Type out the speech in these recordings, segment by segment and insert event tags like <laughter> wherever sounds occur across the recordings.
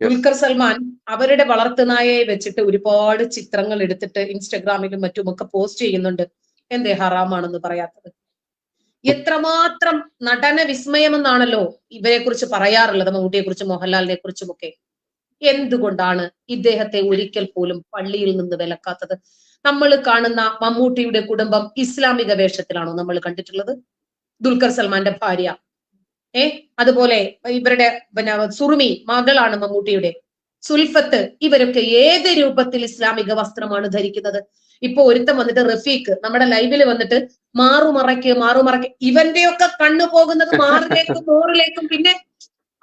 ദുൽഖർ സൽമാൻ അവരുടെ വളർത്തുനായയെ വെച്ചിട്ട് ഒരുപാട് ചിത്രങ്ങൾ എടുത്തിട്ട് ഇൻസ്റ്റഗ്രാമിലും മറ്റുമൊക്കെ പോസ്റ്റ് ചെയ്യുന്നുണ്ട്. എന്തേ ഹറാമാണെന്ന് പറയാത്തത്. എത്രമാത്രം നടന വിസ്മയമെന്നാണല്ലോ ഇവരെ കുറിച്ച് പറയാറുള്ളത് മമ്മൂട്ടിയെ കുറിച്ച് മോഹൻലാലിനെ കുറിച്ചും ഒക്കെ എന്തുകൊണ്ടാണ് ഇദ്ദേഹത്തെ ഒരിക്കൽ പോലും പള്ളിയിൽ നിന്ന് വിലക്കാത്തത്? നമ്മൾ കാണുന്ന മമ്മൂട്ടിയുടെ കുടുംബം ഇസ്ലാമിക വേഷത്തിലാണോ നമ്മൾ കണ്ടിട്ടുള്ളത്? ദുൽഖർ സൽമാന്റെ ഭാര്യ. ഏ? അതുപോലെ ഇവരുടെ പിന്നെ സുറുമി മകളാണ് മമ്മൂട്ടിയുടെ. സുൽഫത്ത് ഇവരൊക്കെ ഏത് രൂപത്തിൽ ഇസ്ലാമിക വസ്ത്രമാണ് ധരിക്കുന്നത്? ഇപ്പൊ ഒരുത്തം വന്നിട്ട് റഫീഖ് നമ്മുടെ ലൈവിൽ വന്നിട്ട് മാറുമറയ്ക്ക് മാറുമറയ്ക്ക് ഇവന്റെയൊക്കെ കണ്ണു പോകുന്നത് മാറിലേക്കും <laughs> മോറിലേക്കും പിന്നെ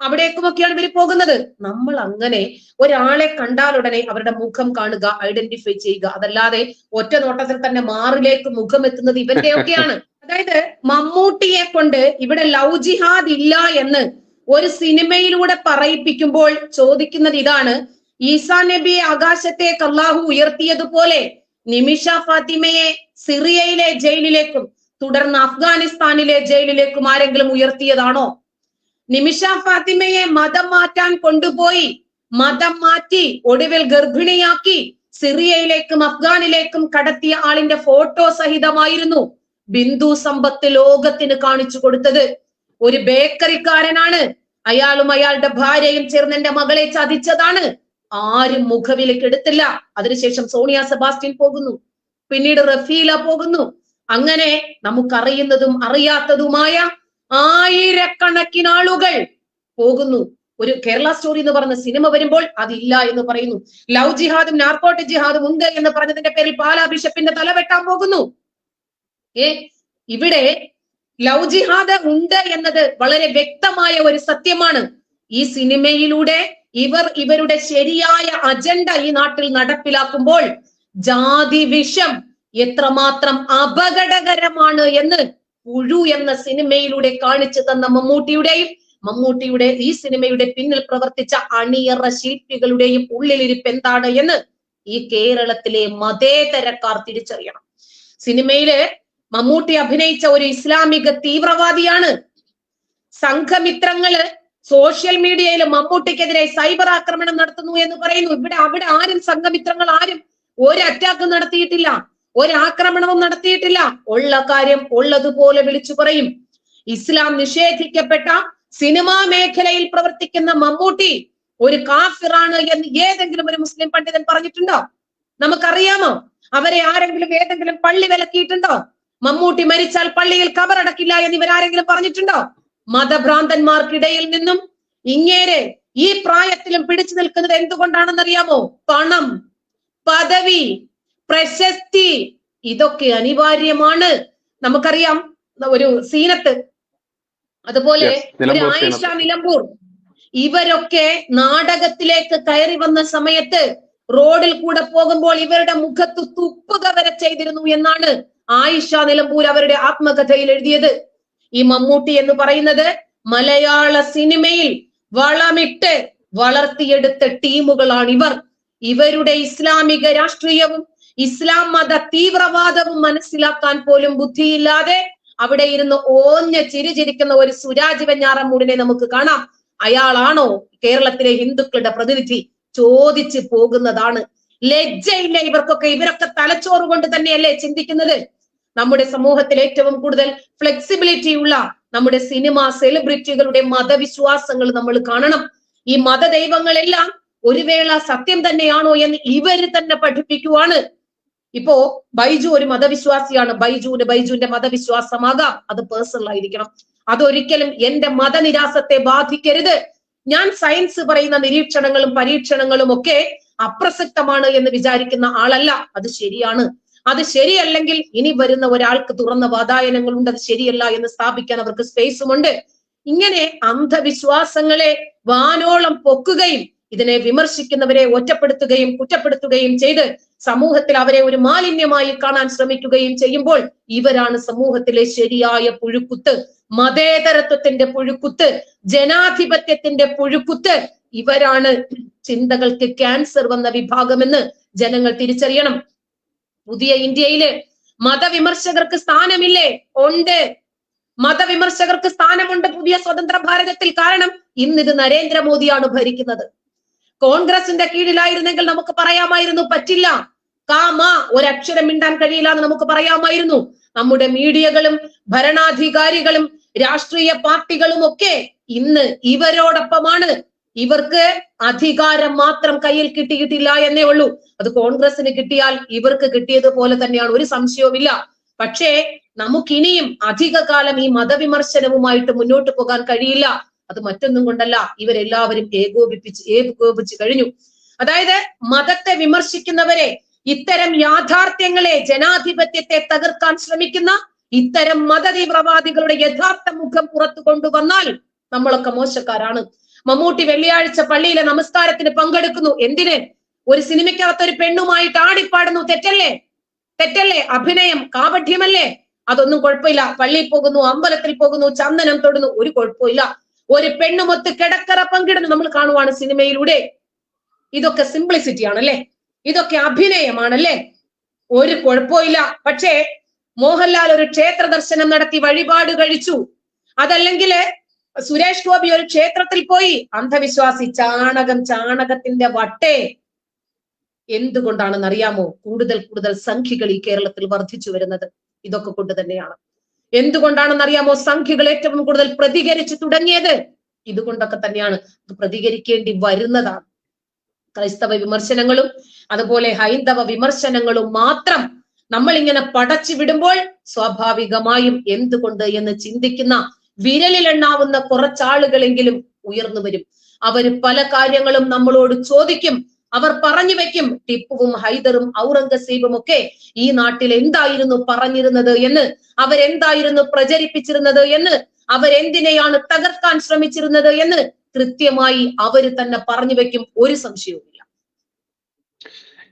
അവിടേക്കുമൊക്കെയാണ് ഇവർ പോകുന്നത്. നമ്മൾ അങ്ങനെ ഒരാളെ കണ്ടാൽ ഉടനെ അവരുടെ മുഖം കാണുക ഐഡന്റിഫൈ ചെയ്യുക. അതല്ലാതെ ഒറ്റ നോട്ടത്തിൽ തന്നെ മാറിലേക്ക് മുഖം എത്തുന്നത് ഇവന്റെയൊക്കെയാണ്. അതായത് മമ്മൂട്ടിയെ കൊണ്ട് ഇവിടെ ലവ് ജിഹാദ് ഇല്ല എന്ന് ഒരു സിനിമയിലൂടെ പറയിപ്പിക്കുമ്പോൾ ചോദിക്കുന്നത് ഇതാണ്. ഈസാ നബിയെ ആകാശത്തേക്ക് അള്ളാഹു ഉയർത്തിയതുപോലെ നിമിഷ ഫാത്തിമയെ സിറിയയിലെ ജയിലിലേക്കും തുടർന്ന് അഫ്ഗാനിസ്ഥാനിലെ ജയിലിലേക്കും ആരെങ്കിലും ഉയർത്തിയതാണോ? നിമിഷ ഫാത്തിമയെ മതം മാറ്റാൻ കൊണ്ടുപോയി മതം മാറ്റി ഒടുവിൽ ഗർഭിണിയാക്കി സിറിയയിലേക്കും അഫ്ഗാനിലേക്കും കടത്തിയ ആളിന്റെ ഫോട്ടോ സഹിതമായിരുന്നു. ബിന്ദു സമ്പത്ത് ലോകത്തിന് കാണിച്ചു കൊടുത്തത്. ഒരു ബേക്കറിക്കാരനാണ്. അയാളും അയാളുടെ ഭാര്യയും ചേർന്ന് എന്റെ മകളെ ചതിച്ചതാണ്. ആരും മുഖവിലേക്ക് എടുത്തില്ല. അതിനുശേഷം സോണിയ സെബാസ്റ്റ്യൻ പോകുന്നു. പിന്നീട് റഫീല പോകുന്നു. അങ്ങനെ നമുക്കറിയുന്നതും അറിയാത്തതുമായ ആയിരക്കണക്കിന് ആളുകൾ പോകുന്നു. ഒരു കേരള സ്റ്റോറി എന്ന് പറഞ്ഞ സിനിമ വരുമ്പോൾ അതില്ല എന്ന് പറയുന്നു. ലവ് ജിഹാദും നാർക്കോട്ടിക് ജിഹാദും ഉണ്ട് എന്ന് പറഞ്ഞതിന്റെ പേരിൽ പാലാ ബിഷപ്പിന്റെ തല വെട്ടാൻ പോകുന്നു. ഏ? ഇവിടെ ലവ് ജിഹാദ് ഉണ്ട് എന്നത് വളരെ വ്യക്തമായ ഒരു സത്യമാണ്. ഈ സിനിമയിലൂടെ ഇവർ ഇവരുടെ ശരിയായ അജണ്ട ഈ നാട്ടിൽ നടപ്പിലാക്കുമ്പോൾ ജാതി വിഷം എത്രമാത്രം അപകടകരമാണ് എന്ന് പുഴു എന്ന സിനിമയിലൂടെ കാണിച്ചു തന്ന മമ്മൂട്ടിയുടെയും മമ്മൂട്ടിയുടെ ഈ സിനിമയുടെ പിന്നിൽ പ്രവർത്തിച്ച അണിയറ ശില്പികളുടെയും ഉള്ളിലിരിപ്പ് എന്താണ് എന്ന് ഈ കേരളത്തിലെ മതേതരക്കാർ തിരിച്ചറിയണം. സിനിമയിൽ മമ്മൂട്ടി അഭിനയിച്ച ഒരു ഇസ്ലാമിക തീവ്രവാദിയാണ്. സംഘമിത്രങ്ങൾ സോഷ്യൽ മീഡിയയിൽ മമ്മൂട്ടിക്കെതിരെ സൈബർ ആക്രമണം നടത്തുന്നു എന്ന് പറയുന്നു. ഇവിടെ അവിടെ ആരും സംഘമിത്രങ്ങൾ ആരും ഒരു അറ്റാക്ക് നടത്തിയിട്ടില്ല ഒരു ആക്രമണവും നടത്തിയിട്ടില്ല. ഉള്ള കാര്യം ഉള്ളതുപോലെ വിളിച്ചു പറയും. ഇസ്ലാം നിഷേധിക്കപ്പെട്ട സിനിമാ മേഖലയിൽ പ്രവർത്തിക്കുന്ന മമ്മൂട്ടി ഒരു കാഫിറാണ് എന്ന് ഏതെങ്കിലും ഒരു മുസ്ലിം പണ്ഡിതൻ പറഞ്ഞിട്ടുണ്ടോ? നമുക്കറിയാമോ? അവരെ ആരെങ്കിലും ഏതെങ്കിലും പള്ളി വിലക്കിയിട്ടുണ്ടോ? മമ്മൂട്ടി മരിച്ചാൽ പള്ളിയിൽ കബറടക്കില്ല എന്ന് ഇവരാരെങ്കിലും പറഞ്ഞിട്ടുണ്ടോ? മതഭ്രാന്തന്മാർക്കിടയിൽ നിന്നും ഇങ്ങേരെ ഈ പ്രായത്തിലും പിടിച്ചു നിൽക്കുന്നത് എന്തുകൊണ്ടാണെന്നറിയാമോ? പണം പദവി പ്രശസ്തി ഇതൊക്കെ അനിവാര്യമാണ്. നമുക്കറിയാം ഒരു സീനത്ത് അതുപോലെ ഒരു ആയിഷ നിലമ്പൂർ. ഇവരൊക്കെ നാടകത്തിലേക്ക് കയറി വന്ന സമയത്ത് റോഡിൽ കൂടെ പോകുമ്പോൾ ഇവരുടെ മുഖത്ത് തുപ്പുക വരെ ചെയ്തിരുന്നു എന്നാണ് ആയിഷ നിലമ്പൂർ അവരുടെ ആത്മകഥയിൽ എഴുതിയത്. ഈ മമ്മൂട്ടി എന്ന് പറയുന്നത് മലയാള സിനിമയിൽ വളമിട്ട് വളർത്തിയെടുത്ത ടീമുകളാണ് ഇവർ. ഇവരുടെ ഇസ്ലാമിക രാഷ്ട്രീയവും ഇസ്ലാം മത തീവ്രവാദവും മനസ്സിലാക്കാൻ പോലും ബുദ്ധിയില്ലാതെ അവിടെ ഇരുന്ന് ഓഞ്ഞ ചിരിചിരിക്കുന്ന ഒരു സുരാജ് വെഞ്ഞാറമ്മൂടിനെ നമുക്ക് കാണാം. അയാളാണോ കേരളത്തിലെ ഹിന്ദുക്കളുടെ പ്രതിനിധി ചോദിച്ചു പോകുന്നതാണ്. ലജ്ജയില്ല ഇവർക്കൊക്കെ ഇവരൊക്കെ തലച്ചോറ് കൊണ്ട് തന്നെയല്ലേ ചിന്തിക്കുന്നത്? നമ്മുടെ സമൂഹത്തിൽ ഏറ്റവും കൂടുതൽ ഫ്ലെക്സിബിലിറ്റി ഉള്ള നമ്മുടെ സിനിമ സെലിബ്രിറ്റികളുടെ മതവിശ്വാസങ്ങൾ നമ്മൾ കാണണം. ഈ മതദൈവങ്ങളെല്ലാം ഒരു വേള സത്യം തന്നെയാണോ എന്ന് ഇവർ തന്നെ പഠിപ്പിക്കുവാണ്. ഇപ്പോ ബൈജു ഒരു മതവിശ്വാസിയാണ്. ബൈജുവിന് ബൈജുവിന്റെ മതവിശ്വാസമാകാം. അത് പേഴ്സണൽ ആയിരിക്കണം. അതൊരിക്കലും എന്റെ മതനിരാസത്തെ ബാധിക്കരുത്. ഞാൻ സയൻസ് പറയുന്ന നിരീക്ഷണങ്ങളും പരീക്ഷണങ്ങളും ഒക്കെ അപ്രസക്തമാണ് എന്ന് വിചാരിക്കുന്ന ആളല്ല. അത് ശരിയാണ്. അത് ശരിയല്ലെങ്കിൽ ഇനി വരുന്ന ഒരാൾക്ക് തുറന്ന വാതായനങ്ങളുണ്ട് അത് ശരിയല്ല എന്ന് സ്ഥാപിക്കാൻ അവർക്ക് സ്പേസുമുണ്ട് ഇങ്ങനെ അന്ധവിശ്വാസങ്ങളെ വാനോളം പൊക്കുകയും ഇതിനെ വിമർശിക്കുന്നവരെ ഒറ്റപ്പെടുത്തുകയും കുറ്റപ്പെടുത്തുകയും ചെയ്ത് സമൂഹത്തിൽ അവരെ ഒരു മാലിന്യമായി കാണാൻ ശ്രമിക്കുകയും ചെയ്യുമ്പോൾ ഇവരാണ് സമൂഹത്തിലെ ശരിയായ പുഴുക്കുത്ത്. മതേതരത്വത്തിന്റെ പുഴുക്കുത്ത് ജനാധിപത്യത്തിന്റെ പുഴുക്കുത്ത്. ഇവരാണ് ചിന്തകൾക്ക് ക്യാൻസർ വന്ന വിഭാഗമെന്ന് ജനങ്ങൾ തിരിച്ചറിയണം. പുതിയ ഇന്ത്യയിൽ മതവിമർശകർക്ക് സ്ഥാനമില്ലേ? ഉണ്ട്. മതവിമർശകർക്ക് സ്ഥാനമുണ്ട് പുതിയ സ്വതന്ത്ര ഭാരതത്തിൽ. കാരണം ഇന്ന് ഇത് നരേന്ദ്രമോദിയാണ് ഭരിക്കുന്നത്. കോൺഗ്രസിന്റെ കീഴിലായിരുന്നെങ്കിൽ നമുക്ക് പറയാമായിരുന്നു പറ്റില്ല. കാമ ഒരക്ഷരം മിണ്ടാൻ കഴിയില്ല എന്ന് നമുക്ക് പറയാമായിരുന്നു. നമ്മുടെ മീഡിയകളും ഭരണാധികാരികളും രാഷ്ട്രീയ പാർട്ടികളും ഒക്കെ ഇന്ന് ഇവരോടൊപ്പമാണ്. ഇവർക്ക് അധികാരം മാത്രം കയ്യിൽ കിട്ടിയിട്ടില്ല എന്നേ ഉള്ളൂ. അത് കോൺഗ്രസിന് കിട്ടിയാൽ ഇവർക്ക് കിട്ടിയതുപോലെ തന്നെയാണ്. ഒരു സംശയവുമില്ല. പക്ഷേ നമുക്കിനിയും അധികകാലം ഈ മതവിമർശനവുമായിട്ട് മുന്നോട്ട് പോകാൻ കഴിയില്ല. അത് മറ്റൊന്നും കൊണ്ടല്ല. ഇവരെല്ലാവരും ഏകോപിപ്പിച്ച് ഏകോപിച്ച് കഴിഞ്ഞു. അതായത് മതത്തെ വിമർശിക്കുന്നവരെ ഇത്തരം യാഥാർത്ഥ്യങ്ങളെ ജനാധിപത്യത്തെ തകർക്കാൻ ശ്രമിക്കുന്ന ഇത്തരം മതതീവ്രവാദികളുടെ യഥാർത്ഥ മുഖം പുറത്തു കൊണ്ടുവന്നാൽ നമ്മളൊക്കെ മോശക്കാരാണ്. മമ്മൂട്ടി വെള്ളിയാഴ്ച പള്ളിയിലെ നമസ്കാരത്തിന് പങ്കെടുക്കുന്നു. എന്തിന്? ഒരു സിനിമയ്ക്കകത്ത് ഒരു പെണ്ണുമായിട്ട് ആടിപ്പാടുന്നു. തെറ്റല്ലേ? തെറ്റല്ലേ? അഭിനയം കാപഠ്യമല്ലേ? അതൊന്നും കുഴപ്പമില്ല. പള്ളിയിൽ പോകുന്നു അമ്പലത്തിൽ പോകുന്നു ചന്ദനം തൊടുന്നു. ഒരു കുഴപ്പമില്ല. ഒരു പെണ്ണുമൊത്ത് കിടക്കറ പങ്കിടുന്നു. നമ്മൾ കാണുവാണ് സിനിമയിലൂടെ. ഇതൊക്കെ സിംപ്ലിസിറ്റി ആണല്ലേ? ഇതൊക്കെ അഭിനയമാണല്ലേ? ഒരു കുഴപ്പമില്ല. പക്ഷേ മോഹൻലാൽ ഒരു ക്ഷേത്ര ദർശനം നടത്തി വഴിപാട് കഴിച്ചു. അതല്ലെങ്കിൽ സുരേഷ് ഗോപി ഒരു ക്ഷേത്രത്തിൽ പോയി അന്ധവിശ്വാസി ചാണകം ചാണകത്തിന്റെ വട്ടേ. എന്തുകൊണ്ടാണെന്ന് അറിയാമോ കൂടുതൽ കൂടുതൽ സംഖ്യകൾ ഈ കേരളത്തിൽ വർദ്ധിച്ചു വരുന്നത്. ഇതൊക്കെ കൊണ്ട് തന്നെയാണ്. എന്തുകൊണ്ടാണെന്ന് അറിയാമോ സംഖ്യകൾ ഏറ്റവും കൂടുതൽ പ്രതികരിച്ചു തുടങ്ങിയത്. ഇതുകൊണ്ടൊക്കെ തന്നെയാണ്. പ്രതികരിക്കേണ്ടി വരുന്നതാണ്. ക്രൈസ്തവ വിമർശനങ്ങളും അതുപോലെ ഹൈന്ദവ വിമർശനങ്ങളും മാത്രം നമ്മൾ ഇങ്ങനെ പടച്ചു വിടുമ്പോൾ സ്വാഭാവികമായും എന്തുകൊണ്ട് എന്ന് ചിന്തിക്കുന്ന വിരലിലെണ്ണാവുന്ന കുറച്ചാളുകളെങ്കിലും ഉയർന്നു വരും. അവർ പല കാര്യങ്ങളും നമ്മളോട് ചോദിക്കും. അവർ പറഞ്ഞു വെക്കും. ടിപ്പുവും ഹൈദറും ഔറംഗസീബും ഒക്കെ ഈ നാട്ടിൽ എന്തായിരുന്നു പറഞ്ഞിരുന്നത് എന്ന്. അവരെന്തായിരുന്നു പ്രചരിപ്പിച്ചിരുന്നത് എന്ന്. അവരെന്തിനെയാണ് തകർക്കാൻ ശ്രമിച്ചിരുന്നത് എന്ന് കൃത്യമായി അവർ തന്നെ പറഞ്ഞു വെക്കും. ഒരു സംശയവുമില്ല.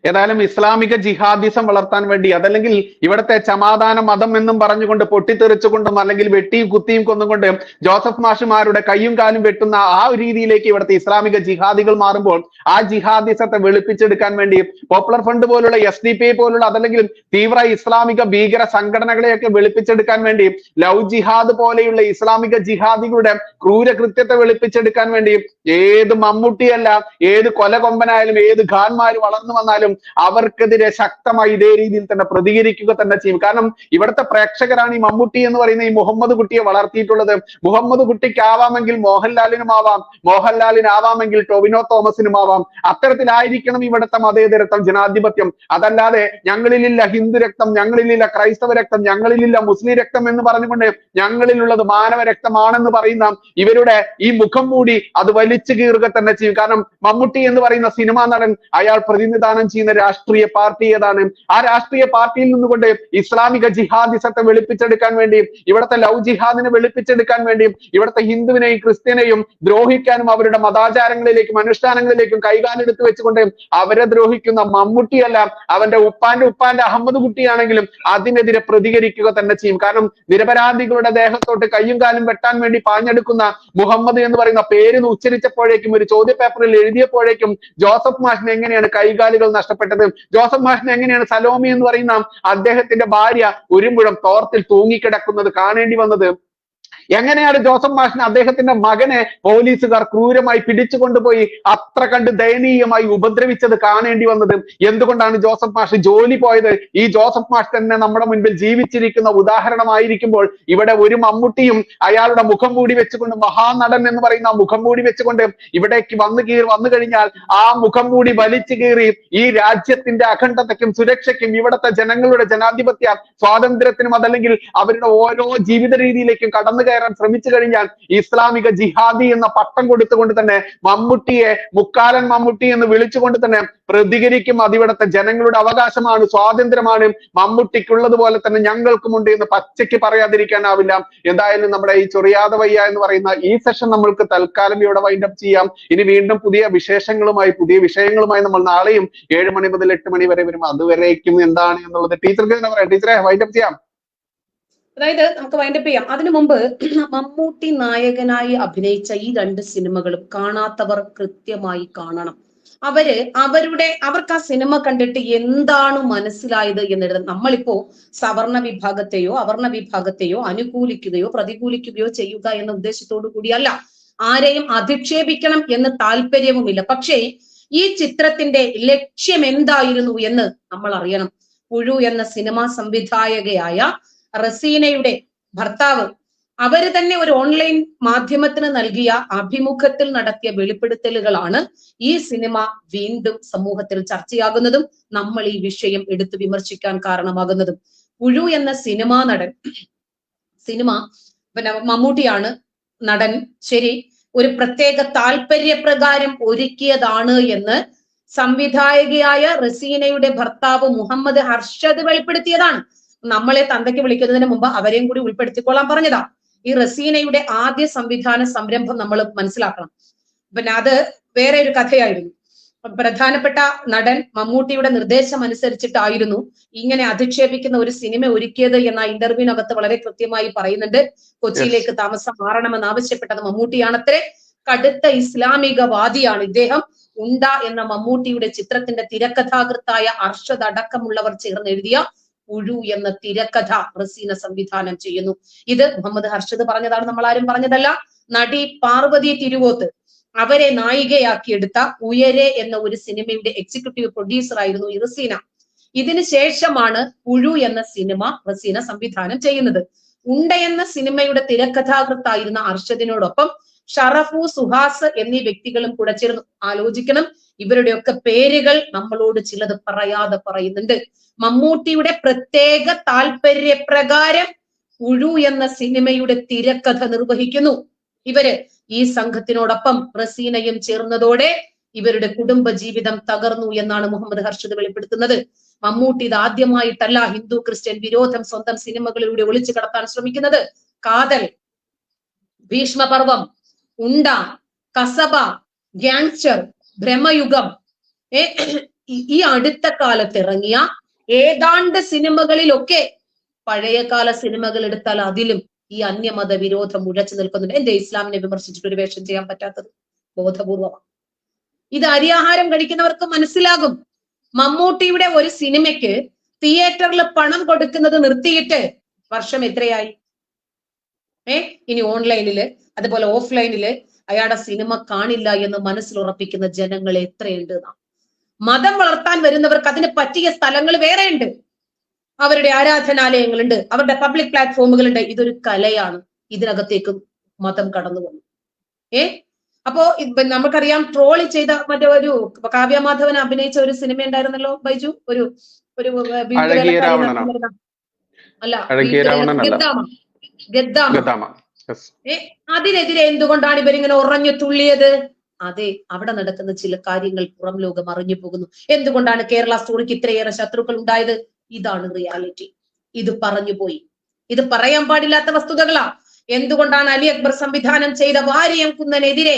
ഏതായാലും ഇസ്ലാമിക ജിഹാദിസം വളർത്താൻ വേണ്ടി അതല്ലെങ്കിൽ ഇവിടുത്തെ സമാധാന മതം എന്നും പറഞ്ഞുകൊണ്ട് പൊട്ടിത്തെറിച്ചുകൊണ്ടും അല്ലെങ്കിൽ വെട്ടിയും കുത്തിയും കൊന്നുകൊണ്ട് ജോസഫ് മാഷുമാരുടെ കയ്യും കാലും വെട്ടുന്ന ആ രീതിയിലേക്ക് ഇവിടുത്തെ ഇസ്ലാമിക ജിഹാദികൾ മാറുമ്പോൾ ആ ജിഹാദിസത്തെ വെളുപ്പിച്ചെടുക്കാൻ വേണ്ടി പോപ്പുലർ ഫ്രണ്ട് പോലുള്ള എസ് ഡി പി പോലുള്ള അതല്ലെങ്കിൽ തീവ്ര ഇസ്ലാമിക ഭീകര സംഘടനകളെയൊക്കെ വെളുപ്പിച്ചെടുക്കാൻ വേണ്ടി ലവ് ജിഹാദ് പോലെയുള്ള ഇസ്ലാമിക ജിഹാദികളുടെ ക്രൂരകൃത്യത്തെ വെളുപ്പിച്ചെടുക്കാൻ വേണ്ടി ഏത് മമ്മൂട്ടിയല്ല ഏത് കൊലകൊമ്പനായാലും ഏത് ഖാൻമാര് വളർന്നു വന്നാലും അവർക്കെതിരെ ശക്തമായി ഇതേ രീതിയിൽ തന്നെ പ്രതികരിക്കുക തന്നെ ചെയ്യും. കാരണം ഇവിടുത്തെ പ്രേക്ഷകരാണ് ഈ മമ്മൂട്ടി എന്ന് പറയുന്ന ഈ മുഹമ്മദ് കുട്ടിയെ വളർത്തിയിട്ടുള്ളത്. മുഹമ്മദ് കുട്ടിക്ക് ആവാമെങ്കിൽ മോഹൻലാലിനും ആവാം. മോഹൻലാലിന് ആവാമെങ്കിൽ ടൊവിനോ തോമസിനും ആവാം. അത്തരത്തിലായിരിക്കണം ഇവിടുത്തെ മതേതരത്വം ജനാധിപത്യം. അതല്ലാതെ ഞങ്ങളിലില്ല ഹിന്ദു രക്തം ഞങ്ങളിലില്ല ക്രൈസ്തവ രക്തം ഞങ്ങളിലില്ല മുസ്ലിം രക്തം എന്ന് പറഞ്ഞുകൊണ്ട് ഞങ്ങളിലുള്ളത് മാനവ രക്തമാണെന്ന് പറയുന്ന ഇവരുടെ ഈ മുഖം മൂടി അത് വലിച്ചു കീറുക തന്നെ ചെയ്യും. കാരണം മമ്മൂട്ടി എന്ന് പറയുന്ന സിനിമാ നടൻ അയാൾ പ്രതിനിധാനം ചെയ്യുന്ന രാഷ്ട്രീയ പാർട്ടി ഏതാണ്? ആ രാഷ്ട്രീയ പാർട്ടിയിൽ നിന്നുകൊണ്ട് ഇസ്ലാമിക ജിഹാദിസത്തെ വെളുപ്പിച്ചെടുക്കാൻ വേണ്ടിയും ഇവിടുത്തെ ലവ് ജിഹാദിനെ വെളുപ്പിച്ചെടുക്കാൻ വേണ്ടിയും ഇവിടുത്തെ ഹിന്ദുവിനെയും ക്രിസ്ത്യനെയും ദ്രോഹിക്കാനും അവരുടെ മതാചാരങ്ങളിലേക്കും അനുഷ്ഠാനങ്ങളിലേക്കും കൈകാലെടുത്ത് വെച്ചുകൊണ്ട് അവരെ ദ്രോഹിക്കുന്ന മമ്മൂട്ടിയല്ല അവന്റെ ഉപ്പാന്റെ ഉപ്പാന്റെ അഹമ്മദ് കുട്ടിയാണെങ്കിലും അതിനെതിരെ പ്രതികരിക്കുക തന്നെ ചെയ്യും. കാരണം നിരപരാധികളുടെ ദേഹത്തോട്ട് കയ്യും കാലും വെട്ടാൻ വേണ്ടി പാഞ്ഞെടുക്കുന്ന മുഹമ്മദ് എന്ന് പറയുന്ന പേര് ഉച്ചരിച്ചപ്പോഴേക്കും ഒരു ചോദ്യ പേപ്പറിൽ എഴുതിയപ്പോഴേക്കും ജോസഫ് മാഷിന് എങ്ങനെയാണ് കൈകാലുകൾ നഷ്ടപ്പെട്ടത് ജോസഫ് മാഷിന് എങ്ങനെയാണ് സലോമി എന്ന് പറയുന്ന അദ്ദേഹത്തിന്റെ ഭാര്യ ഒരു മുഴം തോർത്തിൽ തൂങ്ങിക്കിടക്കുന്നത് കാണേണ്ടി വന്നത്? എങ്ങനെയാണ് ജോസഫ് മാഷിന് അദ്ദേഹത്തിന്റെ മകനെ പോലീസുകാർ ക്രൂരമായി പിടിച്ചു കൊണ്ടുപോയി അത്ര കണ്ട് ദയനീയമായി ഉപദ്രവിച്ചത് കാണേണ്ടി വന്നത്? എന്തുകൊണ്ടാണ് ജോസഫ് മാഷ് ജോലി പോയത്? ഈ ജോസഫ് മാഷ് തന്നെ നമ്മുടെ മുൻപിൽ ജീവിച്ചിരിക്കുന്ന ഉദാഹരണമായിരിക്കുമ്പോൾ ഇവിടെ ഒരു മമ്മൂട്ടിയും അയാളുടെ മുഖം മൂടി വെച്ചുകൊണ്ട് മഹാനടൻ എന്ന് പറയുന്ന മുഖം മൂടി വെച്ചുകൊണ്ട് ഇവിടേക്ക് വന്നു കീറി വന്നു കഴിഞ്ഞാൽ ആ മുഖം മൂടി വലിച്ചു കീറി ഈ രാജ്യത്തിന്റെ അഖണ്ഡതയ്ക്കും സുരക്ഷയ്ക്കും ഇവിടുത്തെ ജനങ്ങളുടെ ജനാധിപത്യ സ്വാതന്ത്ര്യത്തിനും അതല്ലെങ്കിൽ അവരുടെ ഓരോ ജീവിത രീതിയിലേക്കും കടന്നു കയറാൻ ശ്രമിച്ചു കഴിഞ്ഞാൽ ഇസ്ലാമിക ജിഹാദി എന്ന പട്ടം കൊടുത്തുകൊണ്ട് തന്നെ മമ്മൂട്ടിയെ മുക്കാലൻ മമ്മൂട്ടി എന്ന് വിളിച്ചുകൊണ്ട് തന്നെ പ്രതികരിക്കും അതിവിടുത്തെ ജനങ്ങളുടെ അവകാശമാണ് സ്വാതന്ത്ര്യമാണ്. മമ്മൂട്ടിക്കുള്ളതുപോലെ തന്നെ ഞങ്ങൾക്കുമുണ്ട് എന്ന് പച്ചയ്ക്ക് പറയാതിരിക്കാനാവില്ല. എന്തായാലും നമ്മുടെ ഈ ചൊറിയാതെ വയ്യ എന്ന് പറയുന്ന ഈ സെഷൻ നമ്മൾക്ക് തൽക്കാലം ഇവിടെ വൈൻഡ് അപ്പ് ചെയ്യാം. ഇനി വീണ്ടും പുതിയ വിശേഷങ്ങളുമായി പുതിയ വിഷയങ്ങളുമായി നമ്മൾ നാളെയും ഏഴ് മണി മുതൽ എട്ട് മണി വരെ വരും. അതുവരേക്കും എന്താണ് എന്നുള്ളത് ടീച്ചർക്ക് തന്നെ പറയാം. ടീച്ചറെ വൈൻഡ് അപ്പ് ചെയ്യാം. അതായത് നമുക്ക് വൈൻഡപ്പ് ചെയ്യാം. അതിനു മുമ്പ് <clears throat> മമ്മൂട്ടി നായകനായി അഭിനയിച്ച ഈ രണ്ട് സിനിമകളും കാണാത്തവർ കൃത്യമായി കാണണം. അവർ അവരുടെ അവർക്ക് ആ സിനിമ കണ്ടിട്ട് എന്താണ് മനസ്സിലായത് എന്നുള്ളത് നമ്മളിപ്പോ സവർണ വിഭാഗത്തെയോ അവർണ വിഭാഗത്തെയോ അനുകൂലിക്കുകയോ പ്രതികൂലിക്കുകയോ ചെയ്യുക എന്ന ഉദ്ദേശത്തോടു കൂടിയല്ല. ആരെയും അധിക്ഷേപിക്കണം എന്ന് താല്പര്യവുമില്ല. പക്ഷേ ഈ ചിത്രത്തിന്റെ ലക്ഷ്യം എന്തായിരുന്നു എന്ന് നമ്മൾ അറിയണം. പുഴു എന്ന സിനിമാ സംവിധായകയായ റസീനയുടെ ഭർത്താവ്. അവർ തന്നെ ഒരു ഓൺലൈൻ മാധ്യമത്തിന് നൽകിയ അഭിമുഖത്തിൽ നടത്തിയ വെളിപ്പെടുത്തലുകളാണ് ഈ സിനിമ വീണ്ടും സമൂഹത്തിൽ ചർച്ചയാകുന്നതും നമ്മൾ ഈ വിഷയം എടുത്തു വിമർശിക്കാൻ കാരണമാകുന്നതും. ഉഴു എന്ന സിനിമാ നടൻ സിനിമ പിന്നെ മമ്മൂട്ടിയാണ് നടൻ. ശരി ഒരു പ്രത്യേക താല്പര്യപ്രകാരം ഒരുക്കിയതാണ് എന്ന് സംവിധായകയായ റസീനയുടെ ഭർത്താവ് മുഹമ്മദ് ഹർഷദ് വെളിപ്പെടുത്തിയതാണ്. നമ്മളെ തന്തയ്ക്ക് വിളിക്കുന്നതിന് മുമ്പ് അവരെയും കൂടി ഉൾപ്പെടുത്തിക്കൊള്ളാൻ പറഞ്ഞതാ. ഈ റസീനയുടെ ആദ്യ സംവിധാന സംരംഭം നമ്മൾ മനസ്സിലാക്കണം. പിന്നെ അത് വേറെ ഒരു കഥയായിരുന്നു. പ്രധാനപ്പെട്ട നടൻ മമ്മൂട്ടിയുടെ നിർദ്ദേശം അനുസരിച്ചിട്ടായിരുന്നു ഇങ്ങനെ അധിക്ഷേപിക്കുന്ന ഒരു സിനിമ ഒരുക്കിയത് എന്ന ഇന്റർവ്യൂവിനകത്ത് വളരെ കൃത്യമായി പറയുന്നുണ്ട്. കൊച്ചിയിലേക്ക് താമസം മാറണമെന്ന് ആവശ്യപ്പെട്ടത് മമ്മൂട്ടിയാണത്രേ. കടുത്ത ഇസ്ലാമികവാദിയാണ് ഇദ്ദേഹം. ഉണ്ട എന്ന മമ്മൂട്ടിയുടെ ചിത്രത്തിന്റെ തിരക്കഥാകൃത്തായ അർഷദ് അടക്കമുള്ളവർ ചേർന്ന് എഴുതിയ പുഴു എന്ന തിരക്കഥ റസീന സംവിധാനം ചെയ്യുന്നു. ഇത് മുഹമ്മദ് ഹർഷദ് പറഞ്ഞതാണ് നമ്മൾ ആരും പറഞ്ഞതല്ല. നടി പാർവതി തിരുവോത്ത് അവരെ നായികയാക്കിയെടുത്ത ഉയരെ എന്ന ഒരു സിനിമയുടെ എക്സിക്യൂട്ടീവ് പ്രൊഡ്യൂസർ ആയിരുന്നു റസീന. ഇതിനു ശേഷമാണ് പുഴു എന്ന സിനിമ റസീന സംവിധാനം ചെയ്യുന്നത്. ഉണ്ട എന്ന സിനിമയുടെ തിരക്കഥാകൃത്തായിരുന്ന അർഷദിനോടൊപ്പം ഷറഫു സുഹാസ് എന്നീ വ്യക്തികളും കൂടെ ചേർന്ന് ആലോചിക്കണം. ഇവരുടെയൊക്കെ പേരുകൾ നമ്മളോട് ചിലത് പറയാതെ പറയുന്നുണ്ട്. മമ്മൂട്ടിയുടെ പ്രത്യേക താല്പര്യപ്രകാരം ഉഴു എന്ന സിനിമയുടെ തിരക്കഥ നിർവഹിക്കുന്നു. ഇവർ ഈ സംഘത്തിനോടൊപ്പം റസീനയും ചേർന്നതോടെ ഇവരുടെ കുടുംബ ജീവിതം തകർന്നു എന്നാണ് മുഹമ്മദ് ഹർഷദ് വെളിപ്പെടുത്തുന്നത്. മമ്മൂട്ടി ഇത് ആദ്യമായിട്ടല്ല ഹിന്ദു ക്രിസ്ത്യൻ വിരോധം സ്വന്തം സിനിമകളിലൂടെ ഒളിച്ചു കടത്താൻ ശ്രമിക്കുന്നത്. കാതൽ ഭീഷ്മപർവം ഉണ്ട കസബ ഗ്യാങ്സ്റ്റർ ഭ്രമയുഗം. ഏ ഈ- അടുത്ത കാലത്ത് ഇറങ്ങിയ ഏതാണ്ട് സിനിമകളിലൊക്കെ പഴയകാല സിനിമകൾ എടുത്താൽ അതിലും ഈ അന്യമത വിരോധം ഉഴച്ചു നിൽക്കുന്നുണ്ട്. എന്റെ ഇസ്ലാമിനെ വിമർശിച്ചിട്ട് ഒരു വേഷം ചെയ്യാൻ പറ്റാത്തത്? ബോധപൂർവമാണ് ഇത് അരിയാഹാരം കഴിക്കുന്നവർക്ക് മനസ്സിലാകും. മമ്മൂട്ടിയുടെ ഒരു സിനിമയ്ക്ക് തിയേറ്ററിൽ പണം കൊടുക്കുന്നത് നിർത്തിയിട്ട് വർഷം എത്രയായി? ഏ? ഇനി ഓൺലൈനിൽ അതുപോലെ ഓഫ്ലൈനിൽ അയാളുടെ സിനിമ കാണില്ല എന്ന് മനസ്സിൽ ഉറപ്പിക്കുന്ന ജനങ്ങൾ എത്രയുണ്ട്. മതം വളർത്താൻ വരുന്നവർക്ക് അതിന് പറ്റിയ സ്ഥലങ്ങൾ വേറെയുണ്ട്. അവരുടെ ആരാധനാലയങ്ങളുണ്ട് അവരുടെ പബ്ലിക് പ്ലാറ്റ്ഫോമുകളുണ്ട് ഇതൊരു കലയാണ്. ഇതിനകത്തേക്ക് മതം കടന്നു വന്നു. ഏ? അപ്പോ നമുക്കറിയാം ട്രോളി ചെയ്ത മറ്റേ ഒരു കാവ്യമാധവൻ അഭിനയിച്ച ഒരു സിനിമ ഉണ്ടായിരുന്നല്ലോ ബൈജു? ഒരു ഒരു? അല്ല. ഗദ്ദാമ. അതിനെതിരെ എന്തുകൊണ്ടാണ് ഇവരിങ്ങനെ ഉറഞ്ഞു തുള്ളിയത്? അതെ അവിടെ നടക്കുന്ന ചില കാര്യങ്ങൾ പുറം ലോകം അറിഞ്ഞു പോകുന്നു. എന്തുകൊണ്ടാണ് കേരള സ്റ്റോറിക്ക് ഇത്രയേറെ ശത്രുക്കൾ ഉണ്ടായത്? ഇതാണ് റിയാലിറ്റി ഇത് പറഞ്ഞു പോയി. ഇത് പറയാൻ പാടില്ലാത്ത വസ്തുതകളാ. എന്തുകൊണ്ടാണ് അലി അക്ബർ സംവിധാനം ചെയ്ത വാരിയം കുന്നനെതിരെ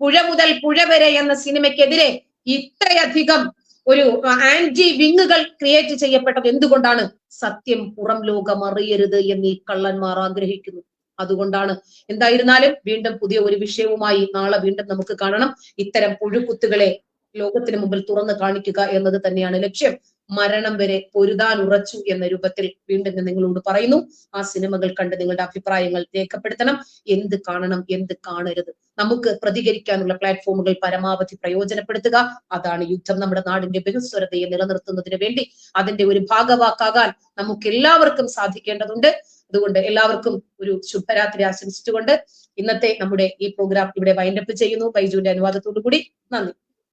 പുഴ മുതൽ പുഴ വരെ എന്ന സിനിമയ്ക്കെതിരെ ഇത്രയധികം ഒരു ആന്റി വിങ്ങുകൾ ക്രിയേറ്റ് ചെയ്യപ്പെട്ടത് എന്തുകൊണ്ടാണ്? സത്യം പുറം ലോകം അറിയരുത് എന്ന് ഈ കള്ളന്മാർ ആഗ്രഹിക്കുന്നു. അതുകൊണ്ടാണ് എന്തായിരുന്നാലും വീണ്ടും പുതിയ ഒരു വിഷയവുമായി നാളെ വീണ്ടും നമുക്ക് കാണണം. ഇത്തരം പുഴുക്കുത്തുകളെ ലോകത്തിന് മുമ്പിൽ തുറന്നു കാണിക്കുക എന്നത് തന്നെയാണ് ലക്ഷ്യം. മരണം വരെ പൊരുതാൻ ഉറച്ചു എന്ന രൂപത്തിൽ വീണ്ടും ഞാൻ നിങ്ങളോട് പറയുന്നു. ആ സിനിമകൾ കണ്ട് നിങ്ങളുടെ അഭിപ്രായങ്ങൾ രേഖപ്പെടുത്തണം. എന്ത് കാണണം എന്ത് കാണരുത്? നമുക്ക് പ്രതികരിക്കാനുള്ള പ്ലാറ്റ്ഫോമുകൾ പരമാവധി പ്രയോജനപ്പെടുത്തുക. അതാണ് യുദ്ധം നമ്മുടെ നാടിന്റെ ബഹുസ്വരതയെ നിലനിർത്തുന്നതിന് വേണ്ടി. അതിന്റെ ഒരു ഭാഗവാക്കാകാൻ നമുക്ക് എല്ലാവർക്കും സാധിക്കേണ്ടതുണ്ട്. അതുകൊണ്ട് എല്ലാവർക്കും ഒരു ശുഭരാത്രി ആശംസിച്ചുകൊണ്ട് ഇന്നത്തെ നമ്മുടെ ഈ പ്രോഗ്രാം ഇവിടെ വൈൻഡപ്പ് ചെയ്യുന്നു. ബൈജുവിന്റെ അനുവാദത്തോടു കൂടി നന്ദി.